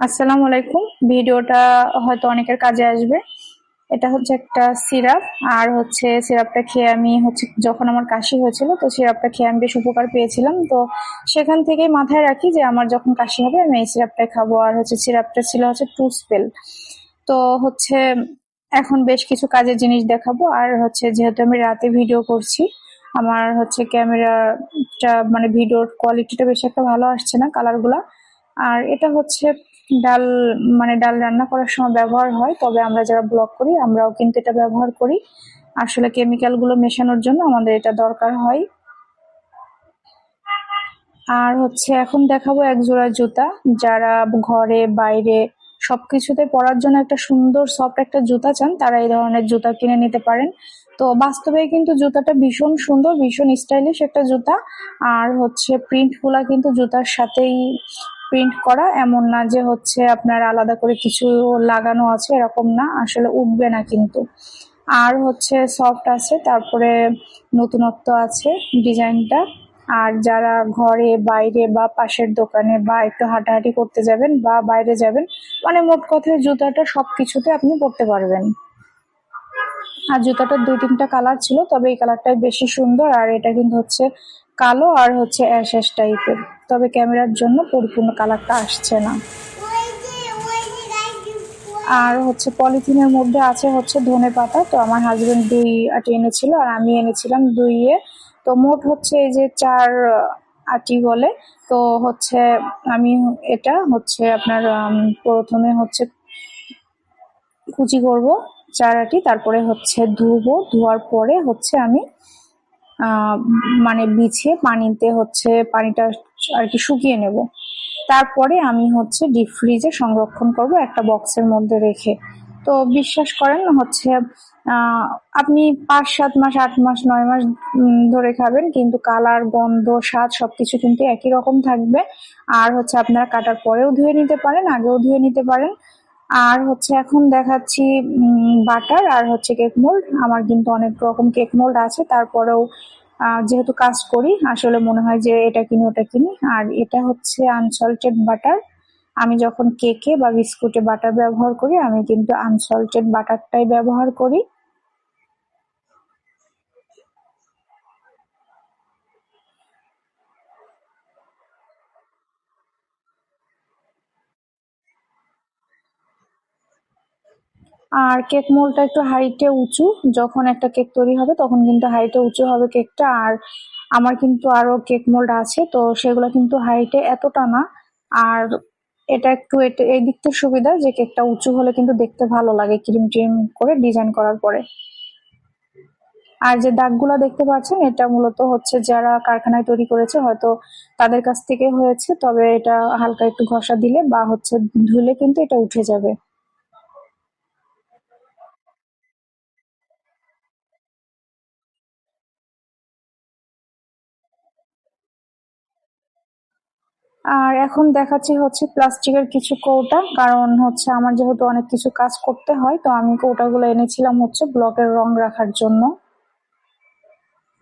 আসসালামু আলাইকুম। ভিডিওটা হয়তো অনেকের কাজে আসবে। এটা হচ্ছে একটা সিরাপ, আর হচ্ছে সিরাপটা খেয়ে আমি হচ্ছে যখন আমার কাশি হয়েছিল, তো সিরাপটা খেয়ে আমি বেশ উপকার পেয়েছিলাম। তো সেখান থেকেই মাথায় রাখি যে আমার যখন কাশি হবে, আমি এই সিরাপটাই খাব। আর হচ্ছে সিরাপটা ছিল হচ্ছে টু স্পেল তো হচ্ছে এখন বেশ কিছু কাজের জিনিস দেখাবো। আর হচ্ছে যেহেতু আমি রাতে ভিডিও করছি, আমার হচ্ছে ক্যামেরাটা মানে ভিডিওর কোয়ালিটিটা বেশি একটা ভালো আসছে না, কালারগুলা। আর এটা হচ্ছে ডাল মানে ডাল রান্না করার সময় ব্যবহার হয়, তবে আমরা যারা ব্লগ করি, আমরাও কিন্তু এটা ব্যবহার করি। আসলে কেমিক্যালগুলো মেশানোর জন্য আমাদের এটা দরকার হয়। আর হচ্ছে এখন দেখাবো এক জোড়া জুতা, যারা ঘরে, বাইরে সবকিছুতে পরার জন্য একটা সুন্দর সফট একটা জুতা চান, তারা এই ধরনের জুতা কিনে নিতে পারেন। তো বাস্তবে কিন্তু জুতাটা ভীষণ সুন্দর, ভীষণ স্টাইলিশ একটা জুতা। আর হচ্ছে প্রিন্টগুলা কিন্তু জুতার সাথেই প্রিন্ট করা, এমন না যে হচ্ছে আপনার আলাদা করে কিছু লাগানো আছে, এরকম না, আসলে উঠবে না কিন্তু। আর হচ্ছে সফট আছে, তারপরে নতুনত্ব আছে ডিজাইনটা। আর যারা ঘরে, বাইরে বা পাশের দোকানে বা একটু হাঁটাহাঁটি করতে যাবেন বা বাইরে যাবেন মানে মোট কথায় জুতাটা সব কিছুতে আপনি পরতে পারবেন। আর জুতাটার দুই তিনটা কালার ছিল, তবে এই কালারটাই বেশি সুন্দর, আর এটা কিন্তু হচ্ছে কালো আর হচ্ছে অ্যাশ অ্যাশ টাইপের। তবে ক্যামেরার জন্য পরিপূর্ণ কালারটা আসছে না। আর হচ্ছে পলিথিনের মধ্যে আছে হচ্ছে ধনে পাতা। তো আমার হাজব্যান্ড দুই আটি এনেছিল আর আমি এনেছিলাম দুইয়ে। তো মোট হচ্ছে এই যে চার আটি বলে। তো হচ্ছে আমি এটা হচ্ছে আপনার প্রথমে হচ্ছে কুচি করব চার আটি, তারপরে হচ্ছে ধুবো। ধোয়ার পরে হচ্ছে আমি মানে বিছিয়ে পানিতে হচ্ছে পানিটা আর কি শুকিয়ে নেব। তারপরে আমি হচ্ছে ডিপ ফ্রিজে সংরক্ষণ করব একটা বক্সের মধ্যে রেখে। তো বিশ্বাস করেন হচ্ছে আপনি পাঁচ, সাত মাস, আট মাস, নয় মাস ধরে খাবেন, কিন্তু কালার, গন্ধ, স্বাদ সবকিছু কিন্তু একই রকম থাকবে। আর হচ্ছে আপনারা কাটার পরেও ধুয়ে নিতে পারেন, আগেও ধুয়ে নিতে পারেন। আর হচ্ছে এখন দেখাচ্ছি বাটার আর হচ্ছে কেক মোল্ড। আমার কিন্তু অনেক রকম কেক মোল্ড আছে, তারপরেও যেহেতু কাজ করি, আসলে মনে হয় যে এটা কিনি, ওটা কিনি। আর এটা হচ্ছে আনসল্টেড বাটার। আমি যখন কেকে বা বিস্কুটে বাটার ব্যবহার করি, আমি কিন্তু আনসল্টেড বাটারটাই ব্যবহার করি। আর কেক মোলটা একটু হাইটে উঁচু, যখন একটা কেক তৈরি হবে তখন কিন্তু হাইটে উঁচু হবে কেকটা। আর আমার কিন্তু আরও কেক মোল্ড আছে, তো সেগুলো কিন্তু হাইটে এতটা না। আর এটা একটু এই দিকটা সুবিধা যে কেকটা উঁচু হলে কিন্তু দেখতে ভালো লাগে ক্রিম ট্রিম করে ডিজাইন করার পরে। আর যে দাগগুলো দেখতে পাচ্ছেন, এটা মূলত হচ্ছে যারা কারখানায় তৈরি করেছে, হয়তো তাদের কাছ থেকে হয়েছে, তবে এটা হালকা একটু ঘষা দিলে বা হচ্ছে ধুলে কিন্তু এটা উঠে যাবে। আর এখন দেখাচ্ছি হচ্ছে প্লাস্টিকের কিছু কৌটা, কারণ হচ্ছে আমার যেহেতু অনেক কিছু কাজ করতে হয়, তো আমি কৌটাগুলো এনেছিলাম হচ্ছে ব্লকের রং রাখার জন্য।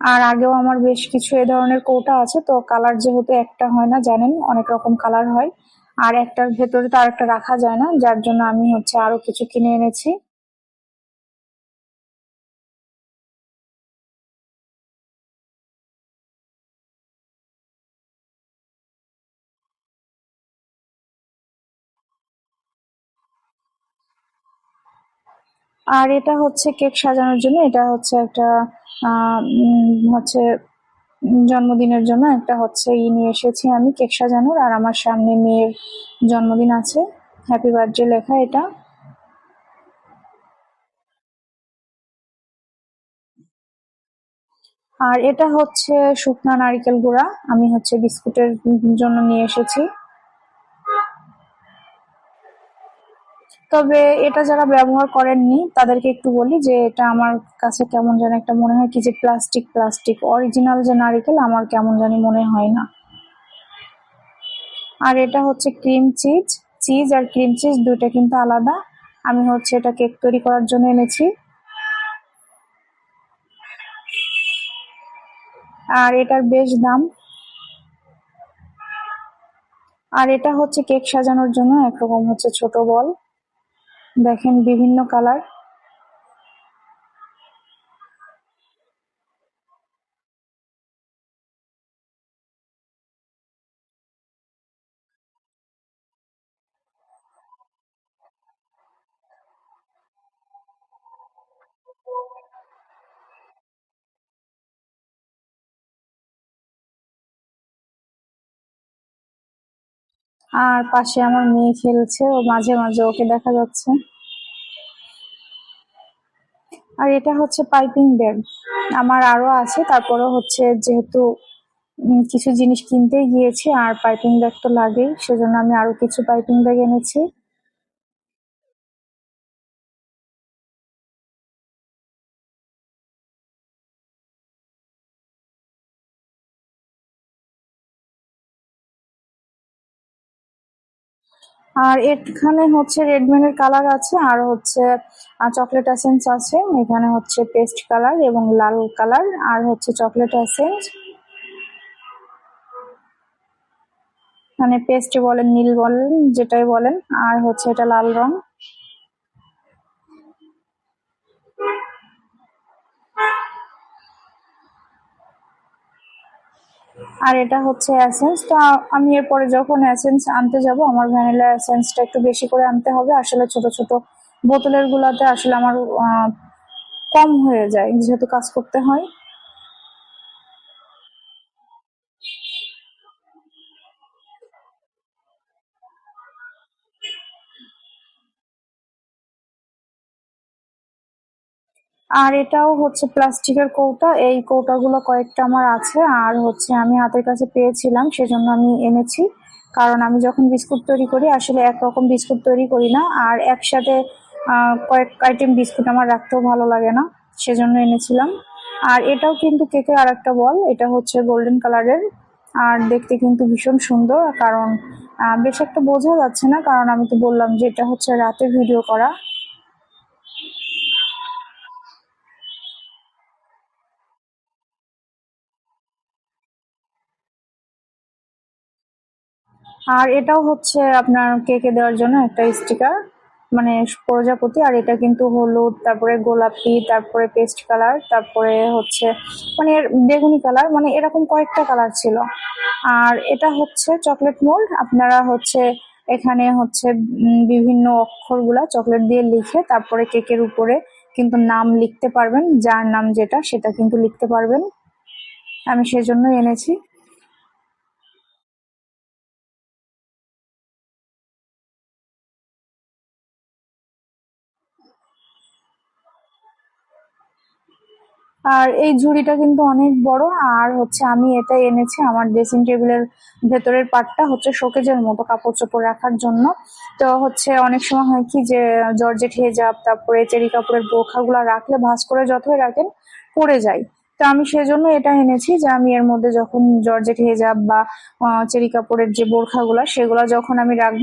আর আগেও আমার বেশ কিছু এ ধরনের কৌটা আছে, তো কালার যেহেতু একটা হয় না, জানেন, অনেক রকম কালার হয়। আর একটার ভেতরে তো আর একটা রাখা যায় না, যার জন্য আমি হচ্ছে আরও কিছু কিনে এনেছি। আর এটা হচ্ছে কেক সাজানোর জন্য, এটা হচ্ছে একটা হচ্ছে জন্মদিনের জন্য একটা হচ্ছে ই নিয়ে এসেছি আমি কেক সাজানোর, আর আমার সামনে মেয়ের জন্মদিন আছে। হ্যাপি বার্থডে লেখা এটা। আর এটা হচ্ছে শুকনা নারিকেল গুঁড়া, আমি হচ্ছে বিস্কুটের জন্য নিয়ে এসেছি। তবে এটা যারা ব্যবহার করেননি, তাদেরকে একটু বলি যে এটা আমার কাছে কেমন যেন একটা মনে হয় কি যে প্লাস্টিক প্লাস্টিক অরিজিনাল যে নারিকেল, আমার কেমন জানি মনে হয় না। আর এটা হচ্ছে ক্রিম চিজ চিজ আর ক্রিম চিজ দুইটা কিন্তু আলাদা। আমি হচ্ছে এটা কেক তৈরি করার জন্য এনেছি। আর এটার বেশ দাম। আর এটা হচ্ছে কেক সাজানোর জন্য, একরকম হচ্ছে ছোট বল। দেখেন বিভিন্ন কালার। আর পাশে আমার মেয়ে খেলছে ও মাঝে মাঝে ওকে দেখা যাচ্ছে। আর এটা হচ্ছে পাইপিং ব্যাগ। আমার আরও আছে তারপরে হচ্ছে যেহেতু কিছু জিনিস কিনতে গিয়েছি আর পাইপিং ব্যাগ তো লাগেই, সেজন্য আমি আরও কিছু পাইপিং ব্যাগ এনেছি। আর এখানে হচ্ছে রেডমেনের কালার আছে, আর হচ্ছে চকলেট এসেন্স আছে, এখানে হচ্ছে পেস্ট কালার এবং লাল কালার আর হচ্ছে চকলেট এসেন্স মানে পেস্ট বলেন, নীল বলেন, যেটাই বলেন, আর হচ্ছে এটা লাল রং। আর এটা হচ্ছে অ্যাসেন্স তো আমি এরপরে যখন অ্যাসেন্স আনতে যাব, আমার ভ্যানিলা অ্যাসেন্সটা একটু বেশি করে আনতে হবে। আসলে ছোট ছোট বোতলের গুলাতে আসলে আমার কম হয়ে যায়, যেহেতু কাজ করতে হয়। আর এটাও হচ্ছে প্লাস্টিকের কৌটা। এই কৌটাগুলো কয়েকটা আমার আছে, আর হচ্ছে আমি হাতের কাছে পেয়েছিলাম, সেজন্য আমি এনেছি। কারণ আমি যখন বিস্কুট তৈরি করি, আসলে একরকম বিস্কুট তৈরি করি না, আর একসাথে কয়েক আইটেম বিস্কুট আমার রাখতেও ভালো লাগে না, সেজন্য এনেছিলাম। আর এটাও কিন্তু কেকের আর একটা বল, এটা হচ্ছে গোল্ডেন কালারের, আর দেখতে কিন্তু ভীষণ সুন্দর, কারণ বেশ একটা বোঝা যাচ্ছে না, কারণ আমি তো বললাম যে এটা হচ্ছে রাতে ভিডিও করা। আর এটাও হচ্ছে আপনার কেকে দেওয়ার জন্য একটা স্টিকার মানে প্রজাপতি, আর এটা কিন্তু হলুদ, তারপরে গোলাপি, তারপরে পেস্ট কালার তারপরে হচ্ছে মানে বেগুনি কালার মানে এরকম কয়েকটা কালার ছিল। আর এটা হচ্ছে চকলেট মোল্ড আপনারা হচ্ছে এখানে হচ্ছে বিভিন্ন অক্ষরগুলা চকলেট দিয়ে লিখে তারপরে কেকের উপরে কিন্তু নাম লিখতে পারবেন, যার নাম যেটা সেটা কিন্তু লিখতে পারবেন। আমি সেজন্য এনেছি। আর এই ঝুড়িটা কিন্তু অনেক বড়, আর হচ্ছে আমি এটা এনেছি আমার ড্রেসিং টেবিলের ভেতরের পার্টটা হচ্ছে শোকেজের মতো কাপড় চোপড় রাখার জন্য। তো হচ্ছে অনেক সময় হয় কি যে জর্জেট হয়ে হেজাব, তারপরে চেরি কাপড়ের বোরখাগুলো রাখলে ভাঁজ করে যতই রাখেন পড়ে যায়। তো আমি সেজন্য এটা এনেছি যে আমি এর মধ্যে যখন জর্জেট হয়ে হেজাব বা চেরি কাপড়ের যে বোরখাগুলা, সেগুলা যখন আমি রাখব